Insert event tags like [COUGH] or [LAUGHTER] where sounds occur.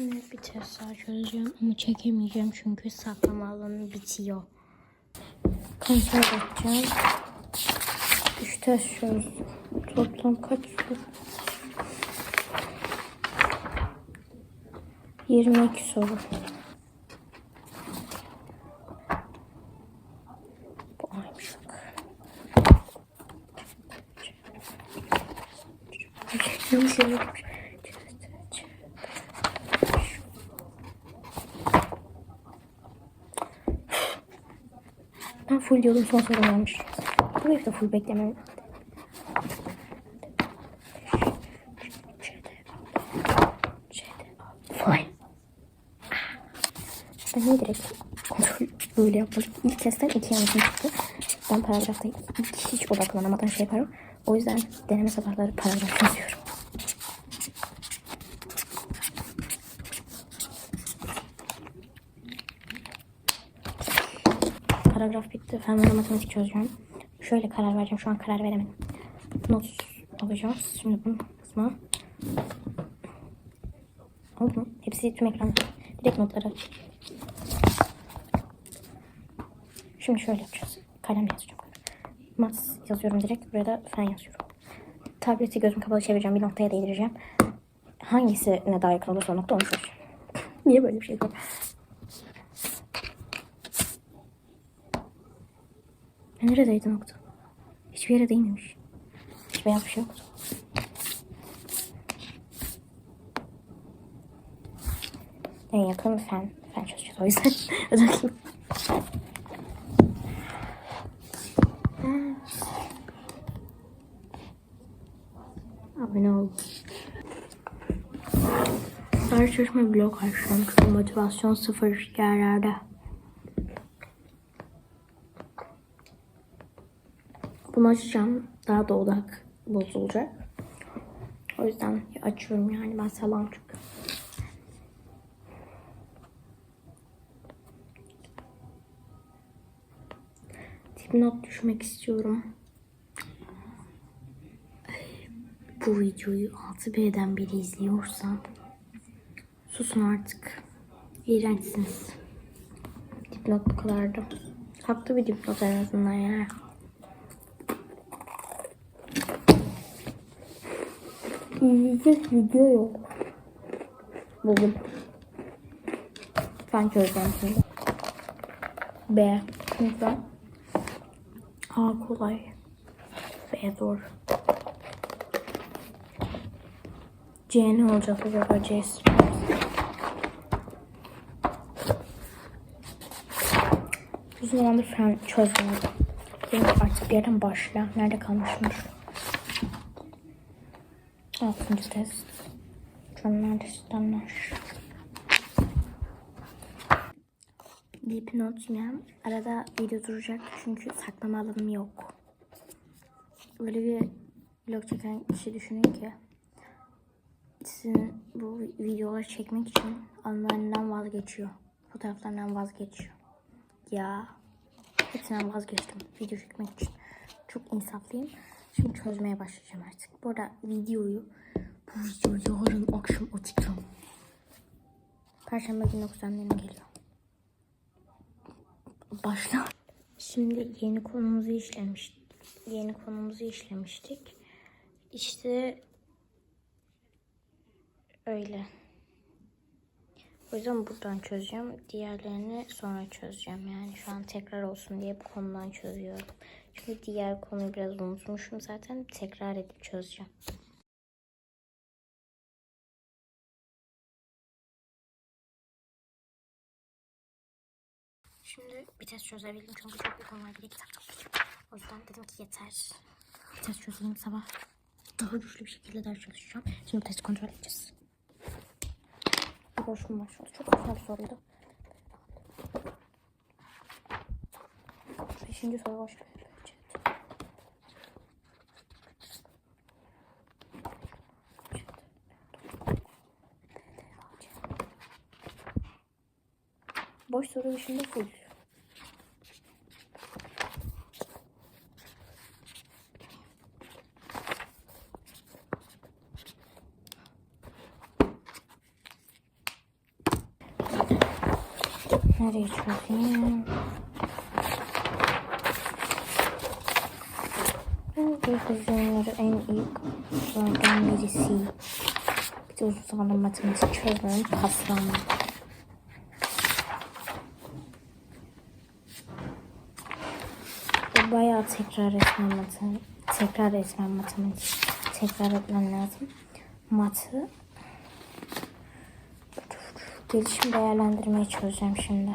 Şimdi bir test daha çözeceğim ama çekemeyeceğim çünkü saklama alanı bitiyor. Kontrol edeceğim. Üç test çözdüm. Toplam kaç soru? 22 soru. Bu Ben full diyordum son soru varmış. Bu hep de full beklemem. Ben niye direkt kontrol böyle yapmadım? İlk testten iki yanlışım çıktı. Ben paragrafta hiç odaklanamadan şey yaparım. O yüzden deneme sabahları paragraf yazıyorum. Paragraf bitti. Fen ve matematik çözeceğim. Şöyle karar vereceğim. Şu an karar veremedim. Not alacağız. Şimdi bunu kısma. Oldu mu? Hepsi tüm ekran. Direkt notları. Şimdi şöyle yapacağız. Kalem yazacağım. Mat yazıyorum direkt. Buraya da fen yazıyorum. Tableti gözüm kapalı çevireceğim. Bir noktaya değdireceğim. Hangisine daha yakın olursa nokta seçeceğim. [LAUGHS] Niye böyle bir şey yapıyorum? E, Neredeydi nokta? Hiçbir yere değmemiş. Hiç beyaz bir şey yoktu. En yakın fen. Fen çözeceğiz o yüzden. [LAUGHS] Bakayım. Abone ol. Ders çalışma blog açtım. Motivasyon sıfır yerlerde. Bunu açacağım. Daha da odak bozulacak. O yüzden açıyorum yani ben salam çünkü. Dipnot düşmek istiyorum. Bu videoyu 6B'den biri izliyorsa susun artık. İğrençsiniz. Dipnot bu kadardı. Haklı bir dipnot en azından ya. İzleyecek video yok. Buldum. Ben çözeceğim şimdi. B. Lütfen. A kolay. B zor. C ne olacak acaba? C Uzun zamandır çözmedim. Benim artık bir yerden başla. Nerede kalmışmış? Altıncı test. Sistemler. Dipnot yine arada video duracak çünkü saklama alanım yok. Böyle bir vlog çeken kişi düşünün ki sizin bu videoları çekmek için anılarından vazgeçiyor. Fotoğraflarından vazgeçiyor. Ya hepsinden vazgeçtim video çekmek için. Çok insaflıyım. Şimdi çözmeye başlayacağım artık. Bu arada videoyu bu videoyu yarın akşam atacağım. Perşembe günü kuzenlerim geliyor. Başla. Şimdi yeni konumuzu işlemiştik. Yeni konumuzu işlemiştik. İşte öyle. O yüzden buradan çözeceğim. Diğerlerini sonra çözeceğim. Yani şu an tekrar olsun diye bu konudan çözüyorum. Çünkü diğer konuyu biraz unutmuşum zaten. Tekrar edip çözeceğim. Şimdi bir test çözebildim çünkü çok bir konu var. O yüzden dedim ki yeter. Bir test çözeyim sabah. Daha güçlü bir şekilde ders çalışacağım. Şimdi test kontrol edeceğiz. Bir boşluğum var şu an. Çok güzel bir soruydu. Beşinci soru boş ver. Boş soru dışında full. Nereye çözeyim? Oyunları en iyi oyunlardan birisi. Bir de uzun zamandır matematik çözmedim. Paslanma. Bayağı tekrar etmem matematik. Tekrar etmem matematik. Tekrar etmem lazım. Matı gelişim değerlendirmeye çözeceğim şimdi.